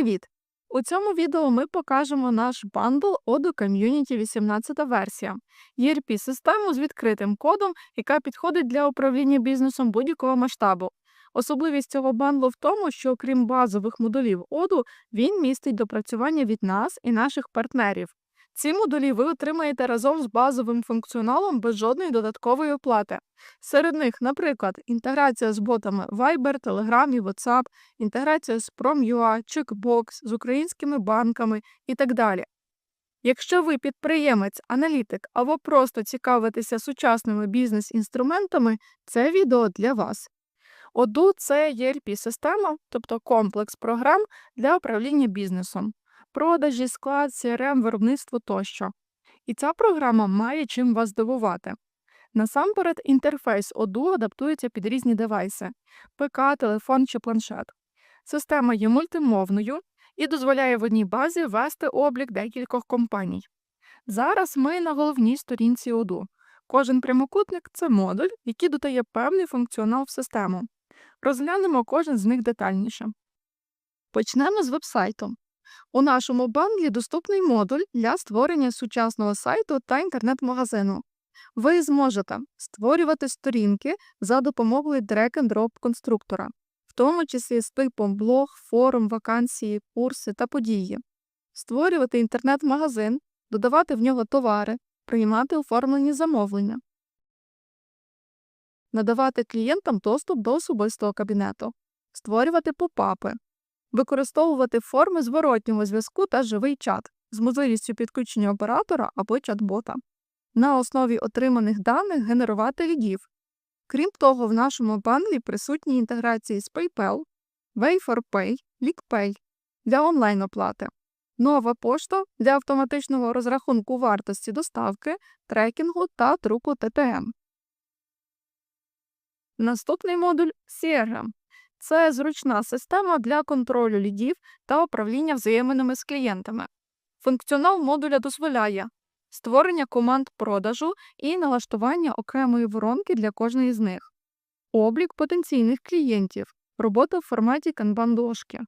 Привіт! У цьому відео ми покажемо наш бандл Odoo Community 18 версія, erp систему з відкритим кодом, яка підходить для управління бізнесом будь-якого масштабу. Особливість цього бандлу в тому, що окрім базових модулів Odoo, він містить допрацювання від нас і наших партнерів. Ці модулі ви отримаєте разом з базовим функціоналом без жодної додаткової оплати. Серед них, наприклад, інтеграція з ботами Viber, Telegram і WhatsApp, інтеграція з Prom.ua, Checkbox, з українськими банками і так далі. Якщо ви підприємець, аналітик або просто цікавитеся сучасними бізнес-інструментами, це відео для вас. Odoo – це ERP-система, тобто комплекс програм для управління бізнесом продажі, склад, CRM, виробництво тощо. І ця програма має чим вас здивувати. Насамперед, інтерфейс Odoo адаптується під різні девайси ПК, телефон чи планшет. Система є мультимовною і дозволяє в одній базі вести облік декількох компаній. Зараз ми на головній сторінці Odoo. Кожен прямокутник це модуль, який додає певний функціонал в систему. Розглянемо кожен з них детальніше. Почнемо з вебсайту. У нашому бандлі доступний модуль для створення сучасного сайту та інтернет-магазину. Ви зможете створювати сторінки за допомогою drag-and-drop конструктора, в тому числі з типом блог, форум, вакансії, курси та події, створювати інтернет-магазин, додавати в нього товари, приймати оформлені замовлення, надавати клієнтам доступ до особистого кабінету, створювати попапи, використовувати форми зворотнього зв'язку та живий чат з можливістю підключення оператора або чат-бота, на основі отриманих даних генерувати лідів. Крім того, в нашому бандлі присутні інтеграції з PayPal, Way4Pay, LeakPay для онлайн-оплати, нова пошта для автоматичного розрахунку вартості доставки, трекінгу та друку ТТМ. Наступний модуль CRM це зручна система для контролю лідів та управління взаєминами з клієнтами. Функціонал модуля дозволяє створення команд продажу і налаштування окремої воронки для кожної з них, облік потенційних клієнтів, робота в форматі канбан-дошки,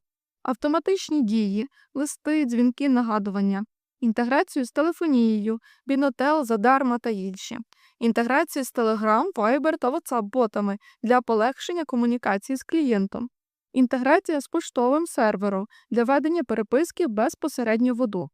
автоматичні дії, листи, дзвінки, нагадування, інтеграцію з телефонією, бінотел, задарма та інші. Інтеграції з Telegram, Viber та WhatsApp-ботами для полегшення комунікації з клієнтом, інтеграція з поштовим сервером для ведення переписки безпосередньо в Odoo.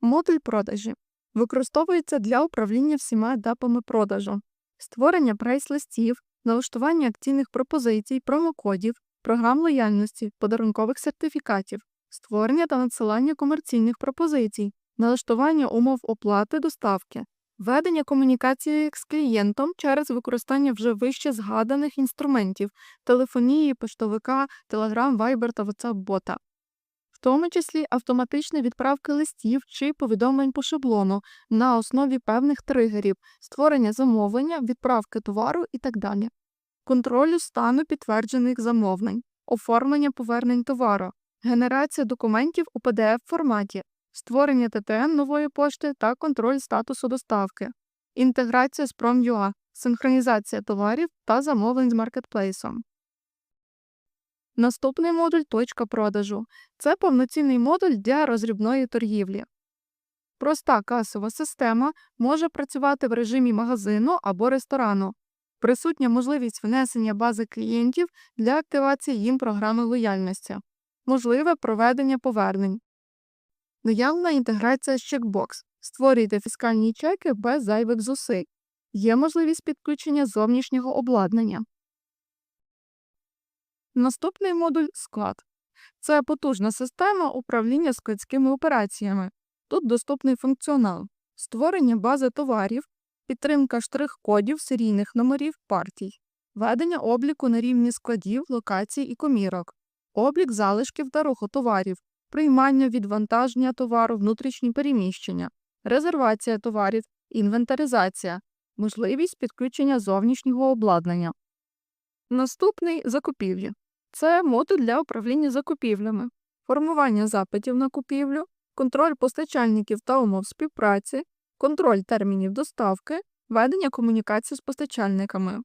Модуль продажі. Використовується для управління всіма етапами продажу, створення прайс-листів, налаштування акційних пропозицій, промокодів, програм лояльності, подарункових сертифікатів, створення та надсилання комерційних пропозицій, налаштування умов оплати доставки, Ведення комунікації з клієнтом через використання вже вище згаданих інструментів телефонії, поштовика, Telegram, Viber та WhatsApp-бота, в тому числі автоматичні відправки листів чи повідомлень по шаблону на основі певних тригерів, створення замовлення, відправки товару і так далі, контролю стану підтверджених замовлень, оформлення повернень товару, генерація документів у pdf форматі створення ТТН нової пошти та контроль статусу доставки, інтеграція з Prom.ua, синхронізація товарів та замовлень з маркетплейсом. Наступний модуль точка продажу це повноцінний модуль для розрібної торгівлі. Проста касова система може працювати в режимі магазину або ресторану. Присутня можливість внесення бази клієнтів для активації їм програми лояльності, можливе проведення повернень, Наявна інтеграція з Checkbox. Створюйте фіскальні чеки без зайвих зусиль. Є можливість підключення зовнішнього обладнання. Наступний модуль склад. Це потужна система управління складськими операціями. Тут доступний функціонал, створення бази товарів, підтримка штрих-кодів серійних номерів партій, ведення обліку на рівні складів, локацій і комірок, облік залишків та руху товарів, приймання відвантаження товару, внутрішні переміщення, резервація товарів, інвентаризація, можливість підключення зовнішнього обладнання. Наступний закупівлі. Це модуль для управління закупівлями, формування запитів на купівлю, контроль постачальників та умов співпраці, контроль термінів доставки, ведення комунікації з постачальниками.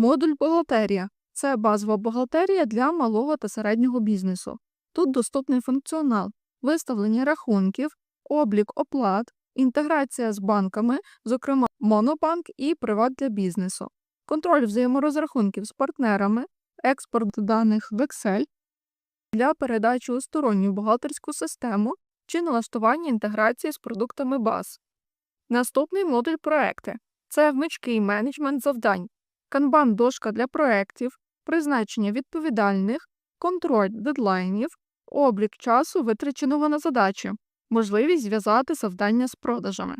Модуль бухгалтерія це базова бухгалтерія для малого та середнього бізнесу. Тут доступний функціонал, виставлення рахунків, облік оплат, інтеграція з банками, зокрема Монобанк і Приват для бізнесу, контроль взаєморозрахунків з партнерами, експорт даних в Excel для передачі у сторонню бухгалтерську систему чи налаштування інтеграції з продуктами баз. Наступний модуль проекти це вмичкий менеджмент завдань, канбан-дошка для проєктів, призначення відповідальних, контроль дедлайнів, облік часу, витраченого на задачі, можливість зв'язати завдання з продажами.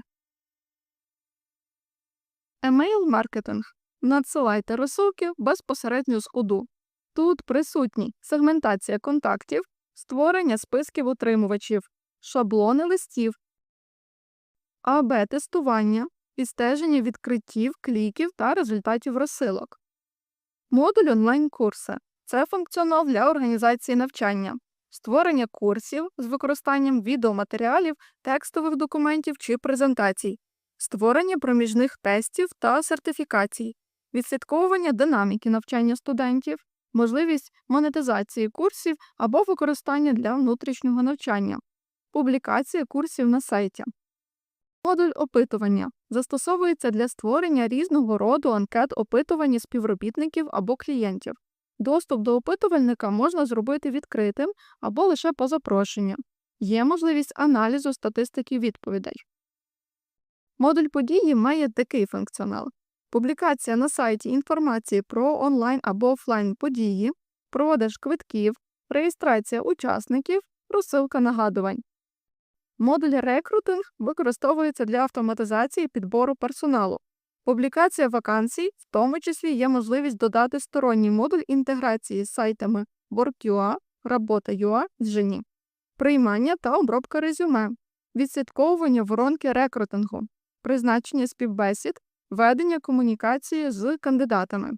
Емейл-маркетинг. Надсилайте розсилки безпосередньо з УДУ. Тут присутні сегментація контактів, створення списків утримувачів, шаблони листів, АБ-тестування, відстеження відкриттів, кліків та результатів розсилок. Модуль онлайн-курси це функціонал для організації навчання, створення курсів з використанням відеоматеріалів, текстових документів чи презентацій, створення проміжних тестів та сертифікацій, відслідковування динаміки навчання студентів, можливість монетизації курсів або використання для внутрішнього навчання, публікація курсів на сайті. Модуль опитування застосовується для створення різного роду анкет опитування співробітників або клієнтів. Доступ до опитувальника можна зробити відкритим або лише по запрошенню. Є можливість аналізу статистики відповідей. Модуль події має такий функціонал: публікація на сайті інформації про онлайн або офлайн події, продаж квитків, реєстрація учасників, розсилка нагадувань. Модуль рекрутинг використовується для автоматизації підбору персоналу. Публікація вакансій, в тому числі є можливість додати сторонній модуль інтеграції з сайтами Work.ua, Работа.ua Genie, приймання та обробка резюме, відслідковування воронки рекрутингу, призначення співбесід, ведення комунікації з кандидатами.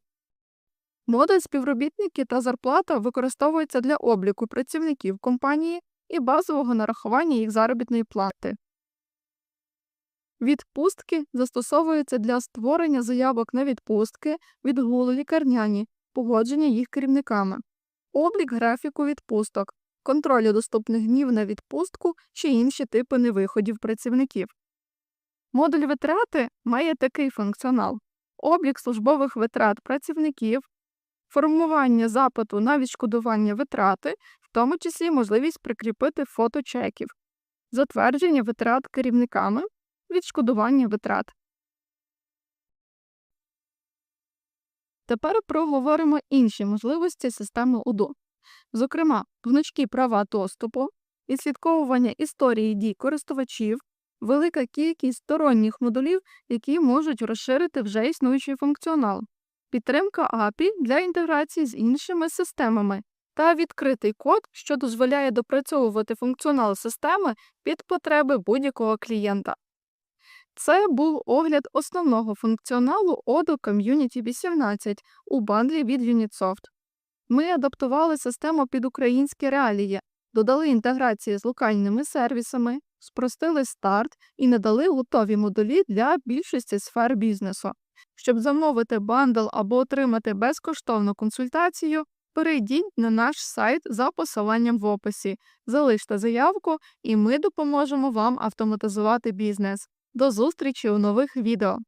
Модуль співробітники та зарплата використовується для обліку працівників компанії і базового нарахування їх заробітної плати. Відпустки застосовуються для створення заявок на відпустки, відгули лікарняні, погодження їх керівниками, облік графіку відпусток, контролю доступних днів на відпустку чи інші типи невиходів працівників. Модуль витрати має такий функціонал: облік службових витрат працівників, формування запиту на відшкодування витрати, тому числі можливість прикріпити фото чеків, затвердження витрат керівниками, відшкодування витрат. Тепер проговоримо інші можливості системи УДО, зокрема, гнучкі права доступу, відслідковування історії дій користувачів, велика кількість сторонніх модулів, які можуть розширити вже існуючий функціонал, підтримка API для інтеграції з іншими системами та відкритий код, що дозволяє допрацьовувати функціонал системи під потреби будь-якого клієнта. Це був огляд основного функціоналу Odoo Community 18 у бандлі від Unitsoft. Ми адаптували систему під українські реалії, додали інтеграції з локальними сервісами, спростили старт і надали готові модулі для більшості сфер бізнесу. Щоб замовити бандл або отримати безкоштовну консультацію, перейдіть на наш сайт за посиланням в описі, залиште заявку, і ми допоможемо вам автоматизувати бізнес. До зустрічі у нових відео!